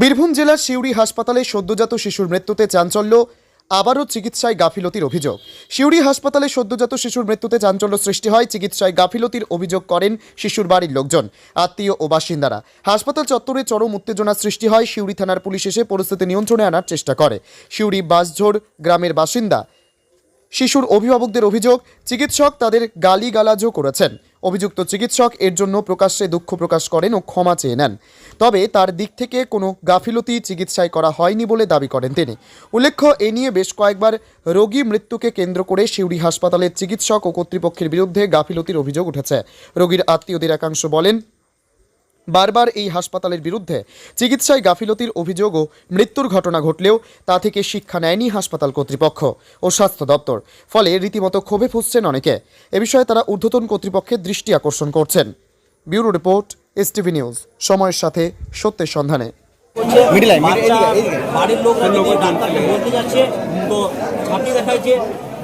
বীরভূম জেলার সিউড়ি হাসপাতালে সদ্যজাত শিশুর মৃত্যুতে চাঞ্চল্য, আবারও চিকিৎসায় গাফিলতির অভিযোগ। সিউড়ি হাসপাতালে সদ্যজাত শিশুর মৃত্যুতে চাঞ্চল্য সৃষ্টি হয়, চিকিৎসায় গাফিলতির অভিযোগ করেন শিশুর বাড়ির লোকজন, আত্মীয় ও বাসিন্দারা। হাসপাতাল চত্বরে চরম উত্তেজনা সৃষ্টি হয়, সিউড়ি থানার পুলিশ এসে পরিস্থিতি নিয়ন্ত্রণে আনার চেষ্টা করে। সিউড়ি বাসঝোড় গ্রামের বাসিন্দা শিশুর অভিভাবকদের অভিযোগ, চিকিৎসক তাদের গালিগালাজও করেছেন। অভিযুক্ত চিকিৎসক এর জন্য প্রকাশ্যে দুঃখ প্রকাশ করেন ও ক্ষমা চেয়ে নেন। তবে তার দিক থেকে কোনো গাফিলতি চিকিৎসায় করা হয়নি বলে দাবি করেন তিনি। উল্লেখ্য, এ নিয়ে বেশ কয়েকবার রোগী মৃত্যুকে কেন্দ্র করে সিউড়ি হাসপাতালের চিকিৎসক ও কর্তৃপক্ষের বিরুদ্ধে গাফিলতির অভিযোগ উঠেছে। রোগীর আত্মীয়দের একাংশ বলেন বারবার এই হাসপাতালের বিরুদ্ধে চিকিৎসায় গাফিলতির অভিযোগ ও মৃত্যুর ঘটনা ঘটলেও তা থেকে শিক্ষা নেয়নি হাসপাতাল কর্তৃপক্ষ ও স্বাস্থ্য দপ্তর। ফলে রীতিমতো ক্ষোভে ফুসছেন অনেকে। এ বিষয়ে তারা ঊর্ধ্বতন কর্তৃপক্ষের দৃষ্টি আকর্ষণ করছেন। Bureau report STV news. সময়ের সাথে সত্যের সন্ধানে। বাচ্চা বাড়ির লোকরা যদি ডাক্তারকে বলতে যাচ্ছে তো ছাপিয়ে দেখাচ্ছে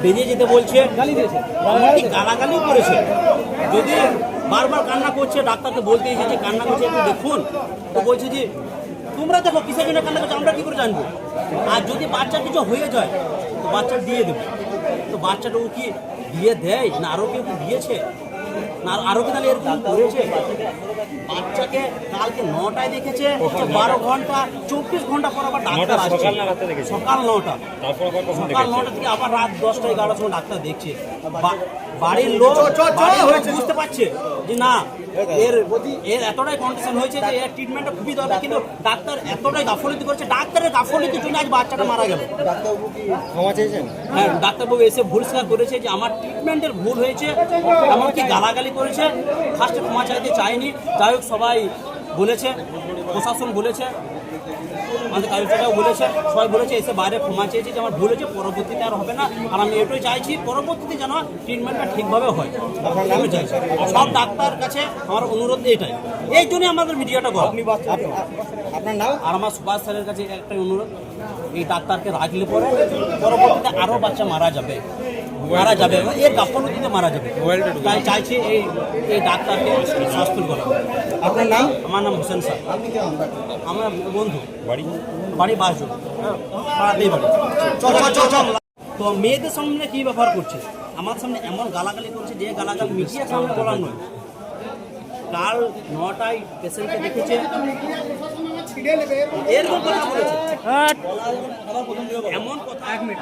বেরিয়ে যেতে বলছে এমনকি গালাগালি করেছে। যদি বারবার কান্না করছে, ডাক্তারকে বলতে এসেছে, কান্না করছে, একটু দেখুন। তো বলছে যে, তোমরা দেখো, কিসের জন্য কান্না করছে? আমরা কী করে জানব? আর যদি বাচ্চা কিছু হয়ে যায়, তো বাচ্চা দিয়ে দেবে। তো বাচ্চাটা ও কি দিয়ে দেয়? না আরও কেউ দিয়েছে? না আরও কি তাহলে এরকম করেছে বাচ্চাকে কালকে নটায় দেখেছে বারো ঘণ্টা চব্বিশ ঘণ্টা পর আবার ডাক্তার আসছে। সকাল নটা। সকাল নটা থেকে আবার রাত দশটা এগারোটার সময় ডাক্তার দেখছে। বাড়ির লোক বুঝতে পারছে যে না এর এর এতটাই কন্ডিশন হয়েছে যে এর ট্রিটমেন্টটা খুবই দরকার কিন্তু ডাক্তার এতটাই গাফলিতি করছে ডাক্তারের গাফলিতির জন্য আজ বাচ্চাটা মারা গেল। ক্ষমা চেয়েছেন? হ্যাঁ ডাক্তারবাবু এসে ভুল স্বীকার করেছে যে আমার ট্রিটমেন্টের ভুল হয়েছে এমনকি গালাগালি করেছে। ফার্স্টে ক্ষমা চাইতে চাইনি। যাই হোক সবাই বলেছে প্রশাসন বলেছে আমাদের কাজটাও বলেছে সবাই বলেছে এসে বাইরে ক্ষমা চেয়েছে যে আমার ভুল হয়েছে পরবর্তীতে আর হবে না। আর আমি এটাই চাইছি পরবর্তীতে যেন ট্রিটমেন্টটা ঠিকভাবে হয়। আমি চাইছি। সব ডাক্তার কাছে আমার অনুরোধ এটাই। এই জন্যই আমাদের মিডিয়াটা করা আপনার নাম? আর আমার সুভাষ স্যারের কাছে একটাই অনুরোধ এই ডাক্তারকে রাখলে পরে পরবর্তীতে আরও বাচ্চা মারা যাবে। মারা যাবে এর গাফলতিতে মারা যাবে। তাই চাইছি এই এই ডাক্তারকে শাস্তি করা। আপনার নাম? আমার নাম হোসেন স্যার। আমার বন্ধু। বাড়ি? বাড়ি বাসজন হ্যাঁ। পাড়াতেই বাড়ি। তো মেয়েদের সামনে কি ব্যবহার করছে? আমার সামনে এমন গালাগালি করছে যে গালাগাল মিডিয়ার সামনে বলার নয়। কাল নটায় পেশেন্টকে দেখেছে। এরকম কথা বলেছে। এমন কথা এক মিনিট।